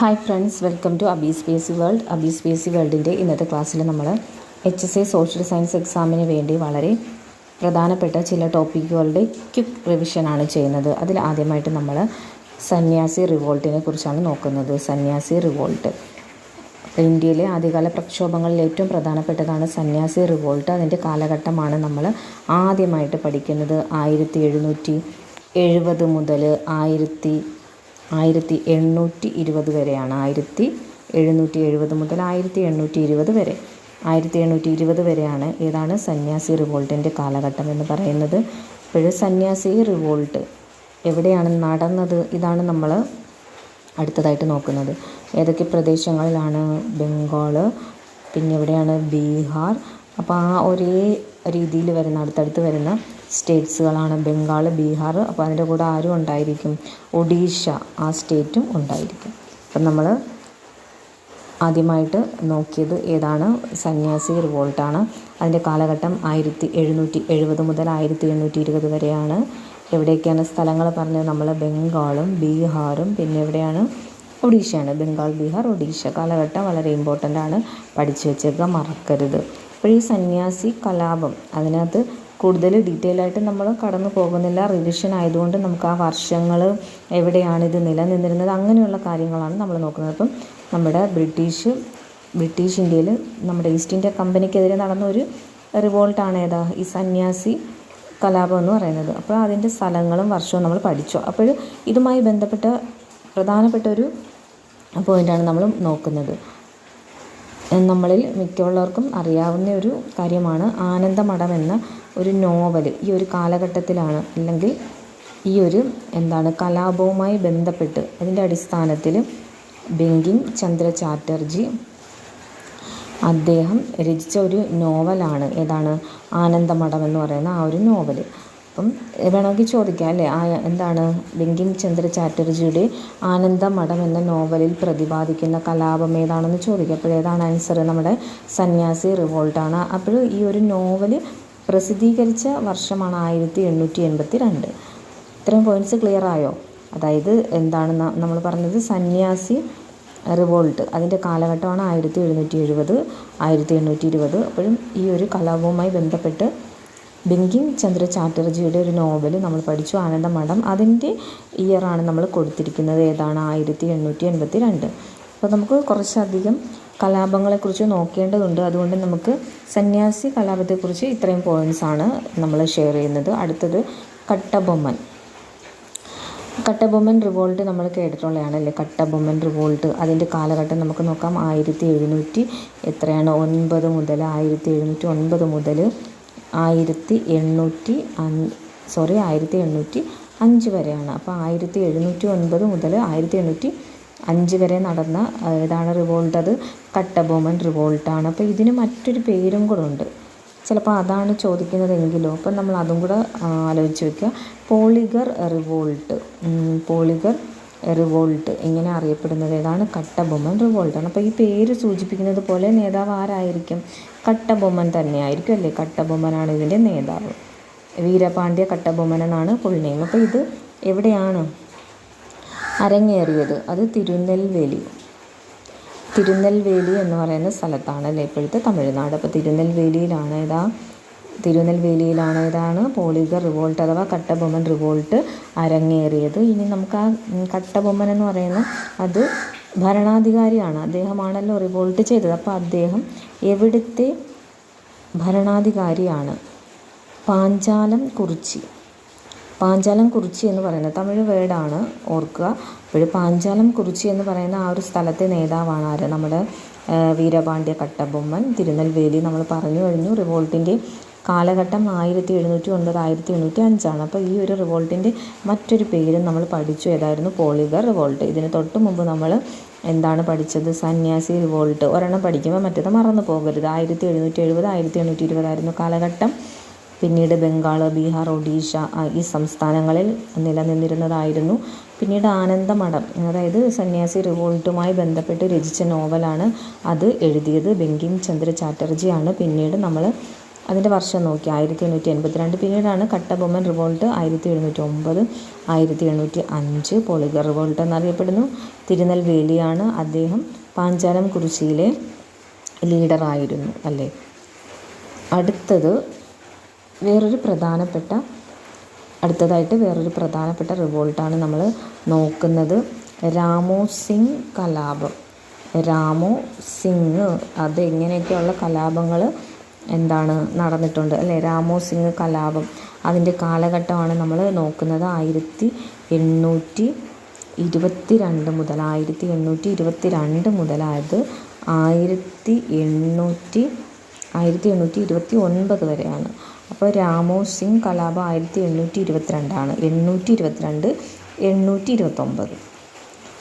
Hi friends welcome to Abi spacey world Abi spacey വേൾഡിന്റെ ഇന്നത്തെ ക്ലാസ്സിൽ നമ്മൾ H S A social science എക്സാമിന് വേണ്ടി വളരെ പ്രധാനപ്പെട്ട ചില ടോപ്പിക്കുകളുടെ ക്വിക്ക് റിവിഷനാണ് ചെയ്യുന്നത്. അതിൽ ആദ്യമായിട്ട് നമ്മൾ സന്യാസി റിവോൾട്ടിനെ കുറിച്ചാണ് നോക്കുന്നത്. സന്യാസി റിവോൾട്ട് ഇന്ത്യയിലെ ആദ്യകാല പ്രക്ഷോഭങ്ങളിൽ ഏറ്റവും പ്രധാനപ്പെട്ടതാണ് സന്യാസി റിവോൾട്ട് അതിന്റെ കാലഘട്ടമാണ് നമ്മൾ ആദ്യമായിട്ട് പഠിക്കുന്നത്. ആയിരത്തി എഴുന്നൂറ്റി എഴുപത് മുതൽ ആയിരത്തി ആയിരത്തി എണ്ണൂറ്റി ഇരുപത് വരെയാണ്. ആയിരത്തി എഴുന്നൂറ്റി എഴുപത് മുതൽ ആയിരത്തി എണ്ണൂറ്റി ഇരുപത് വരെ. ആയിരത്തി എണ്ണൂറ്റി ഇരുപത് വരെയാണ് ഏതാണ് സന്യാസി റിവോൾട്ടിന്റെ കാലഘട്ടം എന്ന് പറയുന്നത്. അപ്പോൾ സന്യാസി റിവോൾട്ട് എവിടെയാണ് നടന്നത്? ഇതാണ് നമ്മൾ അടുത്തതായിട്ട് നോക്കുന്നത്. ഏതൊക്കെ പ്രദേശങ്ങളിലാണ്? ബംഗാൾ പിന്നെ എവിടെയാണ്? ബീഹാർ. അപ്പോൾ ആ ഒരേ രീതിയിൽ വരുന്ന അടുത്തടുത്ത് വരുന്ന സ്റ്റേറ്റ്സുകളാണ്. ബംഗാൾ ബീഹാർ അപ്പോൾ അതിന്റെ കൂടെ ആരും ഉണ്ടായിരിക്കും. ഒഡീഷ ആ സ്റ്റേറ്റും ഉണ്ടായിരിക്കും. അപ്പം നമ്മൾ ആദ്യമായിട്ട് നോക്കിയത് ഏതാണ്? സന്യാസി റിവോൾട്ടാണ്. അതിന്റെ കാലഘട്ടം ആയിരത്തി എഴുന്നൂറ്റി എഴുപത് മുതൽ ആയിരത്തി എണ്ണൂറ്റി ഇരുപത് വരെയാണ്. എവിടെയൊക്കെയാണ് സ്ഥലങ്ങൾ പറഞ്ഞത്? നമ്മൾ ബംഗാളും ബീഹാറും പിന്നെ എവിടെയാണ്? ഒഡീഷയാണ്. ബംഗാൾ ബീഹാർ ഒഡീഷ. കാലഘട്ടം വളരെ ഇമ്പോർട്ടന്റ് ആണ്. പഠിച്ചു വെച്ചേക്കുക മറക്കരുത്. അപ്പോൾ ഈ സന്യാസി കലാപം അതിനകത്ത് കൂടുതൽ ഡീറ്റെയിൽ ആയിട്ട് നമ്മൾ കടന്നു പോകുന്നില്ല. റിവിഷൻ ആയതുകൊണ്ട് നമുക്ക് ആ വർഷങ്ങൾ എവിടെയാണ് ഇത് നിലനിന്നിരുന്നത്? അങ്ങനെയുള്ള കാര്യങ്ങളാണ് നമ്മൾ നോക്കുന്നത്. അപ്പം നമ്മുടെ ബ്രിട്ടീഷ് ബ്രിട്ടീഷ് ഇന്ത്യയിൽ നമ്മുടെ ഈസ്റ്റ് ഇന്ത്യ കമ്പനിക്കെതിരെ നടന്ന ഒരു റിവോൾട്ടാണ് ഏതാ? ഈ സന്യാസി കലാപം എന്ന് പറയുന്നത്. അപ്പോൾ അതിന്റെ സ്ഥലങ്ങളും വർഷവും നമ്മൾ പഠിച്ചു. അപ്പോൾ ഇതുമായി ബന്ധപ്പെട്ട പ്രധാനപ്പെട്ട ഒരു പോയിന്റാണ് നമ്മൾ നോക്കുന്നത്. നമ്മളിൽ മിക്കുള്ളവർക്കും അറിയാവുന്ന ഒരു കാര്യമാണ് ആനന്ദമഠം എന്ന ഒരു നോവൽ ഈ ഒരു കാലഘട്ടത്തിലാണ്. അല്ലെങ്കിൽ ഈ ഒരു എന്താണ് കലാപവുമായി ബന്ധപ്പെട്ട് അതിന്റെ അടിസ്ഥാനത്തിൽ ബങ്കിം ചന്ദ്ര ചാറ്റർജി അദ്ദേഹം രചിച്ച ഒരു നോവലാണ്. ഏതാണ്? ആനന്ദമഠം എന്ന് പറയുന്ന ആ ഒരു നോവൽ. അപ്പം വേണമെങ്കിൽ ചോദിക്കാം അല്ലേ? ആ എന്താണ് ബങ്കിം ചന്ദ്ര ചാറ്റർജിയുടെ ആനന്ദമഠം എന്ന നോവലിൽ പ്രതിപാദിക്കുന്ന കലാപം ഏതാണെന്ന് ചോദിക്കാം. അപ്പോൾ ഏതാണ് ആൻസർ? നമ്മുടെ സന്യാസി റിവോൾട്ടാണ്. അപ്പോൾ ഈ ഒരു നോവൽ പ്രസിദ്ധീകരിച്ച വർഷമാണ് ആയിരത്തി എണ്ണൂറ്റി എൺപത്തി രണ്ട് ഇത്രയും പോയിന്റ്സ് ക്ലിയർ ആയോ? അതായത് എന്താണ് നമ്മൾ പറഞ്ഞത് സന്യാസി റിവോൾട്ട്. അതിന്റെ കാലഘട്ടമാണ് ആയിരത്തി എഴുന്നൂറ്റി എഴുപത് ആയിരത്തി എണ്ണൂറ്റി ഇരുപത് അപ്പോഴും ഈ ഒരു കലാപവുമായി ബന്ധപ്പെട്ട് ബങ്കിം ചന്ദ്ര ചാറ്റർജിയുടെ ഒരു നോവൽ നമ്മൾ പഠിച്ചു. ആനന്ദമഠം അതിന്റെ ഇയറാണ് നമ്മൾ കൊടുത്തിരിക്കുന്നത്. ഏതാണ്? ആയിരത്തി എണ്ണൂറ്റി എൺപത്തി രണ്ട് അപ്പോൾ നമുക്ക് കുറച്ചധികം കലാപങ്ങളെക്കുറിച്ച് നോക്കേണ്ടതുണ്ട്. അതുകൊണ്ട് നമുക്ക് സന്യാസി കലാപത്തെക്കുറിച്ച് ഇത്രയും ആണ് നമ്മൾ ഷെയർ ചെയ്യുന്നത്. അടുത്തത് കട്ടബൊമ്മൻ. കട്ടബൊമ്മൻ റിവോൾട്ട് നമ്മൾ കേട്ടിട്ടുള്ളതാണ് അല്ലേ? കട്ടബൊമ്മൻ റിവോൾട്ട് അതിന്റെ കാലഘട്ടം നമുക്ക് നോക്കാം. ആയിരത്തി എഴുന്നൂറ്റി എത്രയാണ്? ഒൻപത് മുതൽ ആയിരത്തി എഴുന്നൂറ്റി ഒൻപത് മുതൽ ആയിരത്തി എണ്ണൂറ്റി സോറി ആയിരത്തി എണ്ണൂറ്റി അഞ്ച് വരെയാണ്. അപ്പോൾ ആയിരത്തി എഴുന്നൂറ്റി ഒൻപത് മുതൽ ആയിരത്തി എണ്ണൂറ്റി അഞ്ച് വരെ നടന്ന ഏതാണ് റിവോൾട്ട് അത്. കട്ടബോമൻ റിവോൾട്ടാണ് അപ്പോൾ ഇതിന് മറ്റൊരു പേരും കൂടെ ഉണ്ട്. ചിലപ്പോൾ അതാണ് ചോദിക്കുന്നതെങ്കിലോ. അപ്പം നമ്മൾ അതും കൂടെ ആലോചിച്ച് വയ്ക്കുക പോളിഗർ റിവോൾട്ട് പോളിഗർ റിവോൾട്ട് ഇങ്ങനെ അറിയപ്പെടുന്നത്? ഏതാണ് കട്ടബൊമ്മൻ റിവോൾട്ടാണ് അപ്പോൾ ഈ പേര് സൂചിപ്പിക്കുന്നത് പോലെ നേതാവ് ആരായിരിക്കും? കട്ടബൊമ്മൻ തന്നെയായിരിക്കും അല്ലേ കട്ടബൊമ്മനാണ് ഇതിന്റെ നേതാവ്. വീരപാണ്ഡ്യ കട്ടബൊമ്മൻ എന്നാണ് ഫുൾ നെയിം അപ്പോൾ ഇത് എവിടെയാണ് അരങ്ങേറിയത്? അത് തിരുനെൽവേലി. തിരുനെൽവേലി എന്ന് പറയുന്ന സ്ഥലത്താണ് അല്ലേ ഇപ്പോഴത്തെ തമിഴ്നാട്. അപ്പോൾ തിരുനെൽവേലിയിലാണ് ഇതാ തിരുനെൽവേലിയിലാണ് ഇതാണ് റിവോൾട്ട് അഥവാ കട്ടബൊമ്മൻ റിവോൾട്ട് അരങ്ങേറിയത്. ഇനി നമുക്ക് ആ കട്ടബൊമ്മൻ എന്ന് പറയുന്ന അത് ഭരണാധികാരിയാണ്. അദ്ദേഹമാണല്ലോ റിവോൾട്ട് ചെയ്തത്. അപ്പോൾ അദ്ദേഹം എവിടുത്തെ ഭരണാധികാരിയാണ്? പാഞ്ചാലം കുറിച്ചി. പാഞ്ചാലം കുറിച്ചി എന്ന് പറയുന്നത് തമിഴ് വേർഡാണ്. ഓർക്കുക. അപ്പോൾ പാഞ്ചാലം കുറിച്ചി എന്ന് പറയുന്ന ആ ഒരു സ്ഥലത്തെ നേതാവാണ് ആര്? നമ്മുടെ വീരപാണ്ഡ്യ കട്ടബൊമ്മൻ. തിരുനെൽവേലി നമ്മൾ പറഞ്ഞു കഴിഞ്ഞു. റിവോൾട്ടിന്റെ കാലഘട്ടം ആയിരത്തി എഴുന്നൂറ്റി ഒൻപത് ആയിരത്തി എണ്ണൂറ്റി അഞ്ചാണ്. അപ്പോൾ ഈ ഒരു റിവോൾട്ടിന്റെ മറ്റൊരു പേരും നമ്മൾ പഠിച്ചു ഏതായിരുന്നു? പോളിഗർ റിവോൾട്ട്. ഇതിന് തൊട്ട് മുമ്പ് നമ്മൾ എന്താണ് പഠിച്ചത്? സന്യാസി റിവോൾട്ട്. ഒരെണ്ണം പഠിക്കുമ്പോൾ മറ്റേത് മറന്നു പോകരുത്. ആയിരത്തി എഴുന്നൂറ്റി എഴുപത് ആയിരത്തി എണ്ണൂറ്റി ഇരുപതായിരുന്നു കാലഘട്ടം. പിന്നീട് ബംഗാൾ ബീഹാർ ഒഡീഷ ഈ സംസ്ഥാനങ്ങളിൽ നിലനിന്നിരുന്നതായിരുന്നു. പിന്നീട് ആനന്ദമഠം അതായത് സന്യാസി റിവോൾട്ടുമായി ബന്ധപ്പെട്ട് രചിച്ച നോവലാണ് അത് എഴുതിയത്. ബങ്കിം ചന്ദ്ര ചാറ്റർജിയാണ്. പിന്നീട് നമ്മൾ അതിന്റെ വർഷം നോക്കി. ആയിരത്തി എണ്ണൂറ്റി എൺപത്തിരണ്ട് പിന്നീടാണ് കട്ടബൊമ്മൻ റിവോൾട്ട്. ആയിരത്തി എഴുന്നൂറ്റി ഒമ്പത് ആയിരത്തി എണ്ണൂറ്റി അഞ്ച് പോളിഗർ റിവോൾട്ട് എന്നറിയപ്പെടുന്നു. തിരുനെൽവേലിയാണ് അദ്ദേഹം പാഞ്ചാലം കുറിച്ചിയിലെ ലീഡറായിരുന്നു അല്ലേ? അടുത്തത് വേറൊരു പ്രധാനപ്പെട്ട അടുത്തതായിട്ട് വേറൊരു പ്രധാനപ്പെട്ട റിവോൾട്ടാണ് നമ്മൾ നോക്കുന്നത്. രാമോ സിംഗ് കലാപം. രാമോ സിംഗ് അതെങ്ങനെയൊക്കെയുള്ള കലാപങ്ങൾ എന്താണ് നടന്നിട്ടുണ്ട്. അല്ലേ? രാമോസിംഗ് കലാപം. അതിന്റെ കാലഘട്ടമാണ് നമ്മൾ നോക്കുന്നത്. ആയിരത്തി എണ്ണൂറ്റി ഇരുപത്തി രണ്ട് മുതൽ ആയിരത്തി എണ്ണൂറ്റി ഇരുപത്തി രണ്ട് മുതലായത് ആയിരത്തി എണ്ണൂറ്റി ആയിരത്തി എണ്ണൂറ്റി ഇരുപത്തി ഒൻപത് വരെയാണ്. അപ്പോൾ രാമോ സിംഗ് കലാപം ആയിരത്തി എണ്ണൂറ്റി ഇരുപത്തിരണ്ടാണ്. എണ്ണൂറ്റി ഇരുപത്തിരണ്ട് എണ്ണൂറ്റി ഇരുപത്തൊമ്പത്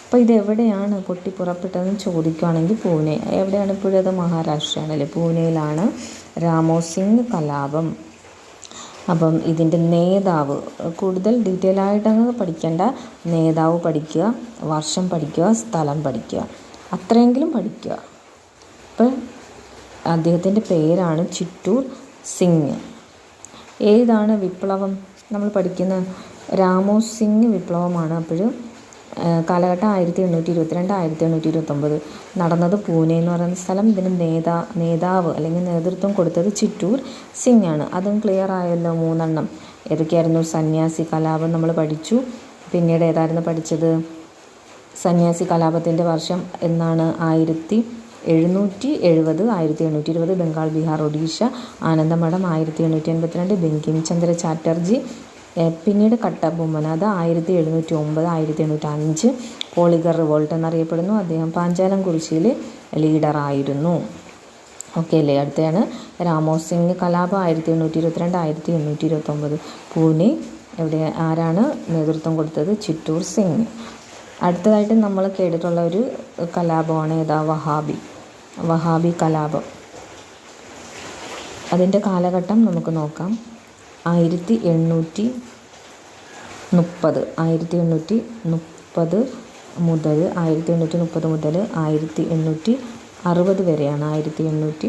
അപ്പോൾ ഇത് എവിടെയാണ് പൊട്ടി പുറപ്പെട്ടതെന്ന് ചോദിക്കുകയാണെങ്കിൽ പൂനെ. എവിടെയാണ് ഇപ്പോഴത്? മഹാരാഷ്ട്രയാണല്ലേ പൂനെയിലാണ് രാമോ സിംഗ് കലാപം. അപ്പം ഇതിന്റെ നേതാവ് കൂടുതൽ ഡീറ്റെയിൽ ആയിട്ട് അങ്ങ് പഠിക്കേണ്ട. നേതാവ് പഠിക്കുക വർഷം പഠിക്കുക സ്ഥലം പഠിക്കുക. അത്രയെങ്കിലും പഠിക്കുക. അപ്പം അദ്ദേഹത്തിന്റെ പേരാണ് ചിറ്റൂർ സിംഗ്. ഏതാണ് വിപ്ലവം? നമ്മൾ പഠിക്കുന്ന രാമോ സിംഗ് വിപ്ലവമാണ് അപ്പോൾ കാലഘട്ടം ആയിരത്തി എണ്ണൂറ്റി ഇരുപത്തിരണ്ട് ആയിരത്തി എണ്ണൂറ്റി ഇരുപത്തൊമ്പത് നടന്നത് പൂനെ എന്ന് പറയുന്ന സ്ഥലം. ഇതിന് നേതാ നേതാവ് അല്ലെങ്കിൽ നേതൃത്വം കൊടുത്തത് ചിറ്റൂർ സിംഗ് ആണ് അതും ക്ലിയർ ആയല്ലോ മൂന്നെണ്ണം. ഏതൊക്കെയായിരുന്നു? സന്യാസി കലാപം നമ്മൾ പഠിച്ചു. പിന്നീട് ഏതായിരുന്നു പഠിച്ചത്? സന്യാസി കലാപത്തിന്റെ വർഷം എന്നാണ് ആയിരത്തി എഴുന്നൂറ്റി എഴുപത് ആയിരത്തി എണ്ണൂറ്റി ഇരുപത് ബംഗാൾ ബീഹാർ ഒഡീഷ ആനന്ദമഠം ആയിരത്തി എണ്ണൂറ്റി എൺപത്തിരണ്ട് ബങ്കിം ചന്ദ്ര ചാറ്റർജി പിന്നീട് കട്ടബൊമ്മൻ അത് ആയിരത്തി എഴുന്നൂറ്റി ഒമ്പത് ആയിരത്തി എണ്ണൂറ്റി അഞ്ച് പോളിഗർ റിവോൾട്ട് എന്നറിയപ്പെടുന്നു. അദ്ദേഹം പാഞ്ചാലം കുറിച്ചിയിലെ ലീഡറായിരുന്നു. ഓക്കെ അല്ലേ? അടുത്തയാണ്. രാമോസ് സിംഗ് കലാപം ആയിരത്തി എണ്ണൂറ്റി ഇരുപത്തിരണ്ട് ആയിരത്തി എണ്ണൂറ്റി ഇരുപത്തൊമ്പത് പൂനെ എവിടെ ആരാണ് നേതൃത്വം കൊടുത്തത്? ചിറ്റൂർ സിംഗ്. അടുത്തതായിട്ട് നമ്മൾ കേട്ടിട്ടുള്ള ഒരു കലാപമാണ് ഏതാ? വഹാബി. വഹാബി കലാപം. അതിന്റെ കാലഘട്ടം നമുക്ക് നോക്കാം. ആയിരത്തി എണ്ണൂറ്റി മുപ്പത്. ആയിരത്തി എണ്ണൂറ്റി മുപ്പത് മുതൽ ആയിരത്തി എണ്ണൂറ്റി മുപ്പത് മുതൽ ആയിരത്തി എണ്ണൂറ്റി അറുപത് വരെയാണ്. ആയിരത്തി എണ്ണൂറ്റി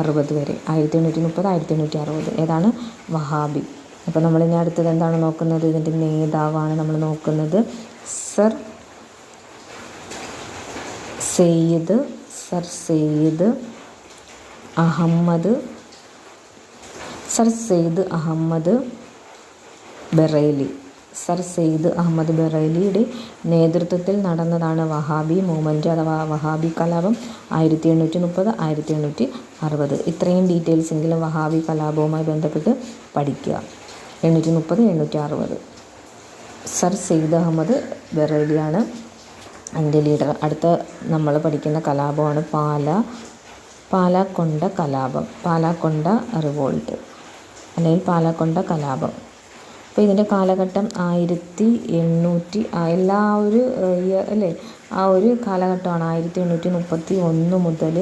അറുപത് വരെ. ആയിരത്തി എണ്ണൂറ്റി മുപ്പത് ആയിരത്തി എണ്ണൂറ്റി അറുപത്. ഏതാണ്? വഹാബി. അപ്പോൾ നമ്മൾ ഇനി അടുത്തത് എന്താണ് നോക്കുന്നത്? ഇതിന്റെ നേതാവാണ് നമ്മൾ നോക്കുന്നത് sir Syed sir Syed Ahmad sir Syed Ahmad Bareli. Sir Syed Ahmad ബറേലിയുടെ നേതൃത്വത്തിൽ നടന്നതാണ് വഹാബി മൂവ്മെന്റ് അഥവാ വഹാബി കലാപം ആയിരത്തി എണ്ണൂറ്റി മുപ്പത് ആയിരത്തി എണ്ണൂറ്റി അറുപത് ഇത്രയും ഡീറ്റെയിൽസ് എങ്കിലും വഹാബി കലാപവുമായി ബന്ധപ്പെട്ട് പഠിക്കുക. എണ്ണൂറ്റി മുപ്പത് എണ്ണൂറ്റി അറുപത് സർ സെയ്ദ് അഹമ്മദ് ബറേലിയാണ് അതിന്റെ ലീഡർ അടുത്ത നമ്മൾ പഠിക്കുന്ന കലാപമാണ് പാല പാലാക്കൊണ്ട കലാപം. പാലാക്കൊണ്ട റിവോൾട്ട് അല്ലെങ്കിൽ പാലക്കൊണ്ട കലാപം. അപ്പോൾ ഇതിന്റെ കാലഘട്ടം ആയിരത്തി എണ്ണൂറ്റി എല്ലാ ഒരു അല്ലേ? ആ ഒരു കാലഘട്ടമാണ് ആയിരത്തി എണ്ണൂറ്റി മുപ്പത്തി ഒന്ന് മുതൽ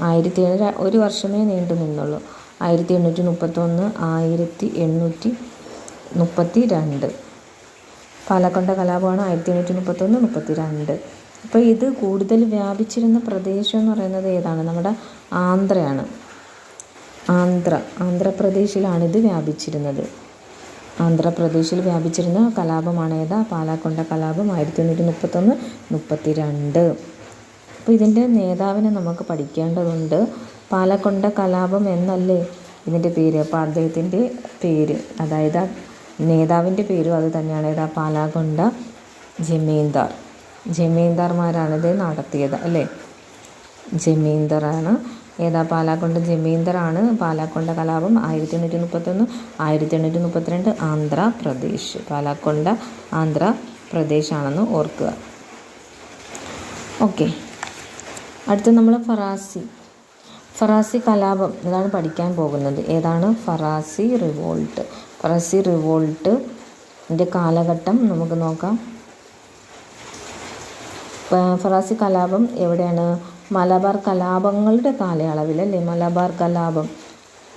ആയിരത്തി ഒരു വർഷമേ നീണ്ടു നിന്നുള്ളൂ. ആയിരത്തി എണ്ണൂറ്റി മുപ്പത്തൊന്ന് ആയിരത്തി എണ്ണൂറ്റി മുപ്പത്തി രണ്ട്. പാലക്കൊണ്ട കലാപമാണ് ആയിരത്തി എണ്ണൂറ്റി മുപ്പത്തൊന്ന് മുപ്പത്തി രണ്ട് അപ്പോൾ ഇത് കൂടുതൽ വ്യാപിച്ചിരുന്ന പ്രദേശം എന്ന് പറയുന്നത് ഏതാണ്? നമ്മുടെ ആന്ധ്രയാണ്. ആന്ധ്ര. ആന്ധ്രാപ്രദേശിലാണ് ഇത് വ്യാപിച്ചിരുന്നത്. ആന്ധ്രാപ്രദേശിൽ വ്യാപിച്ചിരുന്ന കലാപമാണ് ഏതാ? പാലാക്കൊണ്ട കലാപം ആയിരത്തി എണ്ണൂറ്റി മുപ്പത്തൊന്ന് മുപ്പത്തി രണ്ട് അപ്പോൾ ഇതിന്റെ നേതാവിനെ നമുക്ക് പഠിക്കേണ്ടതുണ്ട്. പാലക്കൊണ്ട കലാപം എന്നല്ലേ ഇതിന്റെ പേര്? അപ്പോൾ അദ്ദേഹത്തിന്റെ പേര് അതായത് നേതാവിന്റെ പേരും അത് തന്നെയാണ്. ഏതാ? പാലാകൊണ്ട ജമീന്ദാർ. ജമീന്ദാർമാരാണിത് നടത്തിയത് അല്ലേ? ജമീന്ദറാണ് ഏതാ പാലാക്കൊണ്ട ജമീന്ദറാണ്. പാലാക്കൊണ്ട കലാപം ആയിരത്തി എണ്ണൂറ്റി മുപ്പത്തൊന്ന് ആയിരത്തി എണ്ണൂറ്റി മുപ്പത്തിരണ്ട് ആന്ധ്രാപ്രദേശ്. പാലാക്കൊണ്ട ആന്ധ്രാപ്രദേശാണെന്ന് ഓർക്കുക. ഓക്കെ. അടുത്ത നമ്മൾ ഫറാസി. ഫറാസി കലാപം. ഇതാണ് പഠിക്കാൻ പോകുന്നത്. ഏതാണ്? ഫറാസി റിവോൾട്ട്. ഫറാസി റിവോൾട്ട് ഇതിന്റെ കാലഘട്ടം നമുക്ക് നോക്കാം. ഫറാസി കലാപം എവിടെയാണ്? മലബാർ കലാപങ്ങളുടെ കാലയളവിൽ അല്ലേ? മലബാർ കലാപം.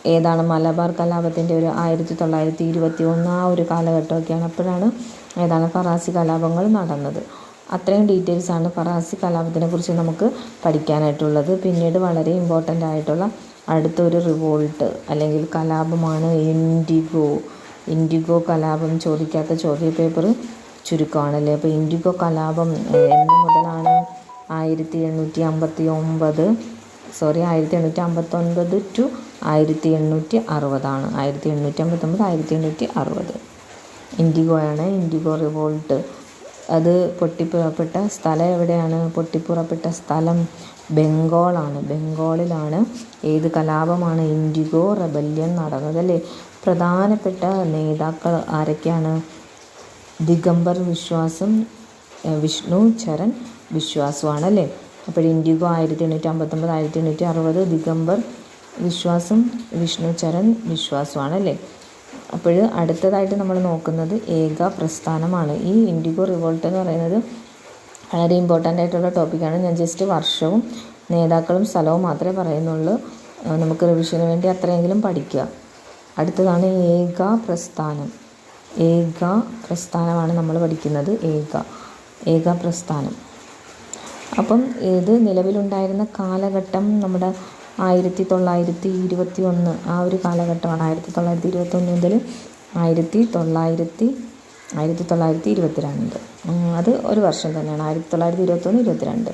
ഏതാണ് മലബാർ കലാപത്തിന്റെ ഒരു ആയിരത്തി തൊള്ളായിരത്തി ഇരുപത്തി ഒന്ന് ആ ഒരു കാലഘട്ടമൊക്കെയാണ് അപ്പോഴാണ് ഏതാണ് ഫറാസി കലാപങ്ങൾ നടന്നത്. അത്രയും ഡീറ്റെയിൽസ് ആണ് ഫറാസി കലാപത്തിനെ കുറിച്ച് നമുക്ക് പഠിക്കാനായിട്ടുള്ളത്. പിന്നീട് വളരെ ഇമ്പോർട്ടന്റ് ആയിട്ടുള്ള അടുത്തൊരു റിവോൾട്ട് അല്ലെങ്കിൽ കലാപമാണ് ഇൻഡിഗോ ഇൻഡിഗോ കലാപം ചോദിക്കാത്ത ചോദ്യ പേപ്പർ ചുരുക്കമാണല്ലേ? അപ്പോൾ ഇൻഡിഗോ കലാപം എന്ന് മുതലാണ് ആയിരത്തി എണ്ണൂറ്റി അമ്പത്തി ഒമ്പത് സോറി ആയിരത്തി എണ്ണൂറ്റി അമ്പത്തൊൻപത് ടു ആയിരത്തി എണ്ണൂറ്റി അറുപതാണ് ആയിരത്തി എണ്ണൂറ്റി അമ്പത്തൊമ്പത് ആയിരത്തി എണ്ണൂറ്റി അറുപത് ഇൻഡിഗോയാണ് ഇൻഡിഗോ റിവോൾട്ട്. അത് പൊട്ടിപ്പുറപ്പെട്ട സ്ഥലം എവിടെയാണ്? പൊട്ടിപ്പുറപ്പെട്ട സ്ഥലം ബംഗാളാണ്. ബംഗാളിലാണ് ഏത് കലാപമാണ് ഇൻഡിഗോ റെബല്യൻ നടന്നത് അല്ലേ? പ്രധാനപ്പെട്ട നേതാക്കൾ ആരൊക്കെയാണ്? ദിഗംബർ വിശ്വാസം വിഷ്ണു ചരൺ വിശ്വാസമാണ് അല്ലേ അപ്പോൾ ഇൻഡിഗോ ആയിരത്തി എണ്ണൂറ്റി അമ്പത്തൊമ്പത് ആയിരത്തി എണ്ണൂറ്റി അറുപത് ദിഗംബർ വിശ്വാസം വിഷ്ണു ചരൺ വിശ്വാസമാണ് അല്ലേ അപ്പോൾ അടുത്തതായിട്ട് നമ്മൾ നോക്കുന്നത് ഏക പ്രസ്ഥാനമാണ്. ഈ ഇൻഡിഗോ റിവോൾട്ട് എന്ന് പറയുന്നത് വളരെ ഇമ്പോർട്ടന്റ് ആയിട്ടുള്ള ടോപ്പിക്കാണ് ഞാൻ ജസ്റ്റ് വർഷവും നേതാക്കളും സ്ഥലവും മാത്രമേ പറയുന്നുള്ളൂ. നമുക്ക് റിവിഷന് വേണ്ടി അത്രയെങ്കിലും പഠിക്കുക. അടുത്തതാണ് ഏക പ്രസ്ഥാനം. ഏക പ്രസ്ഥാനമാണ് നമ്മൾ പഠിക്കുന്നത്. ഏക. ഏക പ്രസ്ഥാനം അപ്പം ഇത് നിലവിലുണ്ടായിരുന്ന കാലഘട്ടം നമ്മുടെ ആയിരത്തി തൊള്ളായിരത്തി ഇരുപത്തി ഒന്ന് ആ ഒരു കാലഘട്ടമാണ്. ആയിരത്തി തൊള്ളായിരത്തി ഇരുപത്തൊന്ന് മുതൽ ആയിരത്തി തൊള്ളായിരത്തി ആയിരത്തി തൊള്ളായിരത്തി ഇരുപത്തി രണ്ട് അത് ഒരു വർഷം തന്നെയാണ്. ആയിരത്തി തൊള്ളായിരത്തി ഇരുപത്തൊന്ന് ഇരുപത്തിരണ്ട്.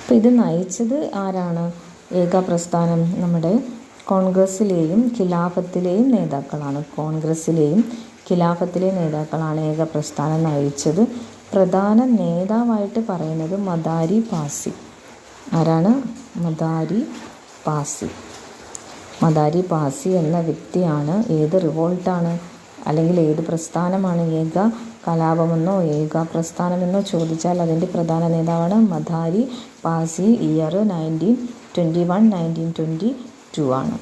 അപ്പോൾ ഇത് നയിച്ചത് ആരാണ്? ഏകാപ്രസ്ഥാനം നമ്മുടെ കോൺഗ്രസ്സിലെയും ഖിലാഫത്തിലെയും നേതാക്കളാണ്. കോൺഗ്രസ്സിലെയും ഖിലാഫത്തിലെ നേതാക്കളാണ് ഏക പ്രസ്ഥാനം നയിച്ചത്. പ്രധാന നേതാവായിട്ട് പറയുന്നത് മദാരി പാസി. ആരാണ്? മദാരി പാസി. മദാരി പാസി എന്ന വ്യക്തിയാണ്. ഏത് റിവോൾട്ടാണ്? അല്ലെങ്കിൽ ഏത് പ്രസ്ഥാനമാണ് ഏക കലാപമെന്നോ ഏക പ്രസ്ഥാനമെന്നോ ചോദിച്ചാൽ അതിന്റെ പ്രധാന നേതാവാണ് Madari Pasi. Year nineteen twenty one nineteen twenty two ആണ്.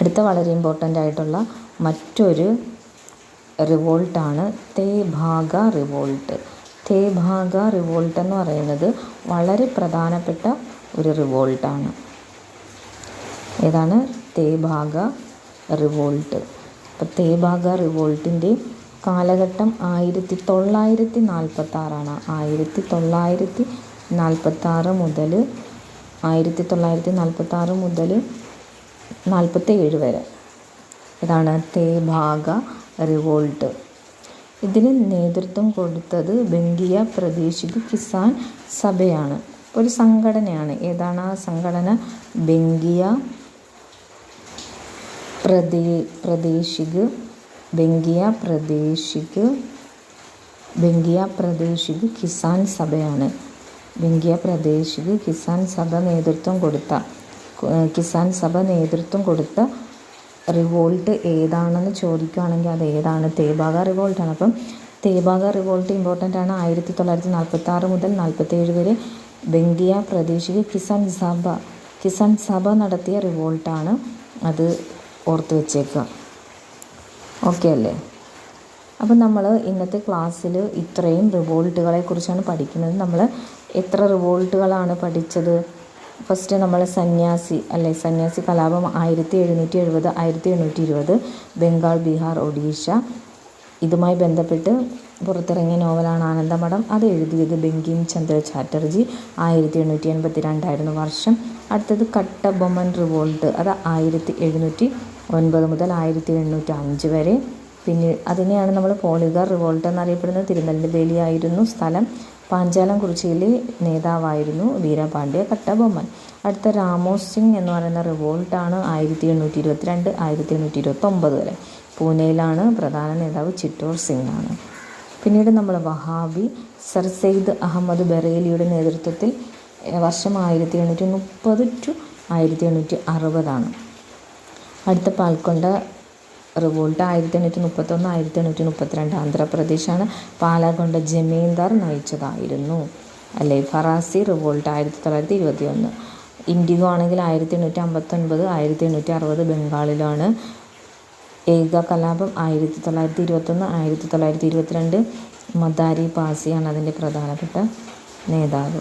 അടുത്ത വളരെ ഇമ്പോർട്ടന്റ് ആയിട്ടുള്ള മറ്റൊരു റിവോൾട്ടാണ് തേഭാഗ റിവോൾട്ട് തേ ഭാഗ റിവോൾട്ട് എന്ന് പറയുന്നത് വളരെ പ്രധാനപ്പെട്ട ഒരു റിവോൾട്ടാണ് ഏതാണ്? തേ ഭാഗ റിവോൾട്ട് അപ്പോൾ തേഭാഗ റിവോൾട്ടിന്റെ കാലഘട്ടം ആയിരത്തി തൊള്ളായിരത്തി നാൽപ്പത്തി ആറാണ് ആയിരത്തി തൊള്ളായിരത്തി നാൽപ്പത്തി ആറ് മുതൽ ആയിരത്തി തൊള്ളായിരത്തി നാൽപ്പത്തി ആറ് മുതൽ നാൽപ്പത്തി ഏഴ് വരെ ഇതാണ് തേഭാഗ റിവോൾട്ട്. ഇതിന് നേതൃത്വം കൊടുത്തത് ബംഗിയ പ്രദേശിക് കിസാൻ സഭയാണ്. ഒരു സംഘടനയാണ്. ഏതാണ് ആ സംഘടന? ബംഗിയ പ്രദേ പ്രദേശിക് ബംഗിയ പ്രദേശിക് ബംഗിയ പ്രദേശിക് കിസാൻ സഭയാണ്. ബംഗിയ പ്രദേശിക് കിസാൻ സഭ നേതൃത്വം കൊടുത്ത കിസാൻ സഭ നേതൃത്വം കൊടുത്ത റിവോൾട്ട് ഏതാണെന്ന് ചോദിക്കുകയാണെങ്കിൽ അത് ഏതാണ്? തേബാഗ റിവോൾട്ടാണ് അപ്പം തേബാഗ റിവോൾട്ട് ഇമ്പോർട്ടന്റ് ആണ്. ആയിരത്തി തൊള്ളായിരത്തി നാൽപ്പത്തി ആറ് മുതൽ നാൽപ്പത്തേഴ് വരെ ബംഗിയ പ്രദേശിക കിസാൻ സഭ കിസാൻ സഭ നടത്തിയ റിവോൾട്ടാണ് അത് ഓർത്ത് വെച്ചേക്കുക. ഓക്കെ അല്ലേ? അപ്പം നമ്മൾ ഇന്നത്തെ ക്ലാസ്സിൽ ഇത്രയും റിവോൾട്ടുകളെ കുറിച്ചാണ് പഠിക്കുന്നത്. നമ്മൾ എത്ര റിവോൾട്ടുകളാണ് പഠിച്ചത്? ഫസ്റ്റ് നമ്മൾ സന്യാസി അല്ലെ സന്യാസി കലാപം ആയിരത്തി എഴുന്നൂറ്റി എഴുപത് ആയിരത്തി എണ്ണൂറ്റി ഇരുപത് ബംഗാൾ ബീഹാർ ഒഡീഷ. ഇതുമായി ബന്ധപ്പെട്ട് പുറത്തിറങ്ങിയ നോവലാണ് ആനന്ദമഠം. അത് എഴുതിയത് ബങ്കിം ചന്ദ്ര ചാറ്റർജി. ആയിരത്തി എണ്ണൂറ്റി എൺപത്തി രണ്ടായിരുന്നു വർഷം. അടുത്തത് കട്ടബൊമ്മൻ റിവോൾട്ട്. അത് ആയിരത്തി എഴുന്നൂറ്റി ഒൻപത് മുതൽ ആയിരത്തി എണ്ണൂറ്റി അഞ്ച് വരെ. പിന്നെ അതിനെയാണ് നമ്മൾ പോളിഗർ റിവോൾട്ട് എന്നറിയപ്പെടുന്നത്. തിരുനെൽവേലി ആയിരുന്നു സ്ഥലം. പാഞ്ചാലം കുറിച്ചിയിലെ നേതാവായിരുന്നു വീരപാണ്ഡ്യ കട്ടബൊമ്മൻ. അടുത്ത രാമോസ് സിംഗ് എന്ന് പറയുന്ന റിവോൾട്ടാണ് ആയിരത്തി എണ്ണൂറ്റി ഇരുപത്തിരണ്ട് ആയിരത്തി എണ്ണൂറ്റി ഇരുപത്തൊമ്പത് വരെ. പൂനെയിലാണ് പ്രധാന നേതാവ് ചിറ്റോർ സിംഗ് ആണ്. പിന്നീട് നമ്മൾ വഹാബി സർ സെയ്ദ് അഹമ്മദ് ബറേലിയുടെ നേതൃത്വത്തിൽ വർഷം ആയിരത്തി എണ്ണൂറ്റി മുപ്പത് ടു ആയിരത്തി എണ്ണൂറ്റി അറുപതാണ് അടുത്ത പാൽക്കൊണ്ട റിവോൾട്ട് ആയിരത്തി എണ്ണൂറ്റി മുപ്പത്തൊന്ന് ആയിരത്തി എണ്ണൂറ്റി മുപ്പത്തിരണ്ട് ആന്ധ്രാപ്രദേശാണ് പാലാകൊണ്ട ജമീന്ദാർ നയിച്ചതായിരുന്നു. അല്ലേ? ഫറാസി റിവോൾട്ട് ആയിരത്തി തൊള്ളായിരത്തി ഇരുപത്തി ഒന്ന് ഇൻഡിഗോ ആണെങ്കിൽ ആയിരത്തി എണ്ണൂറ്റി അമ്പത്തൊൻപത് ആയിരത്തി എണ്ണൂറ്റി അറുപത് ബംഗാളിലാണ് ഏക കലാപം ആയിരത്തി തൊള്ളായിരത്തി ഇരുപത്തൊന്ന് ആയിരത്തി തൊള്ളായിരത്തി ഇരുപത്തിരണ്ട് മദാരി പാസിയാണ് അതിന്റെ പ്രധാനപ്പെട്ട നേതാവ്.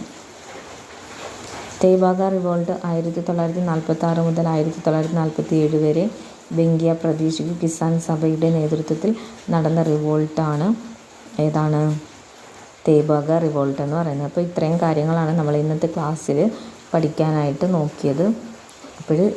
തേബാഗ റിവോൾട്ട് ആയിരത്തി തൊള്ളായിരത്തി നാൽപ്പത്തി ആറ് മുതൽ ആയിരത്തി തൊള്ളായിരത്തി നാൽപ്പത്തി ഏഴ് വരെ ബംഗിയ പ്രതീക്ഷിക്ക് കിസാൻ സഭയുടെ നേതൃത്വത്തിൽ നടന്ന റിവോൾട്ടാണ് ഏതാണ്? തേബാഗ റിവോൾട്ട് എന്ന് പറയുന്നത്. അപ്പോൾ ഇത്രയും കാര്യങ്ങളാണ് നമ്മൾ ഇന്നത്തെ ക്ലാസ്സിൽ പഠിക്കാനായിട്ട് നോക്കിയത്. അപ്പോൾ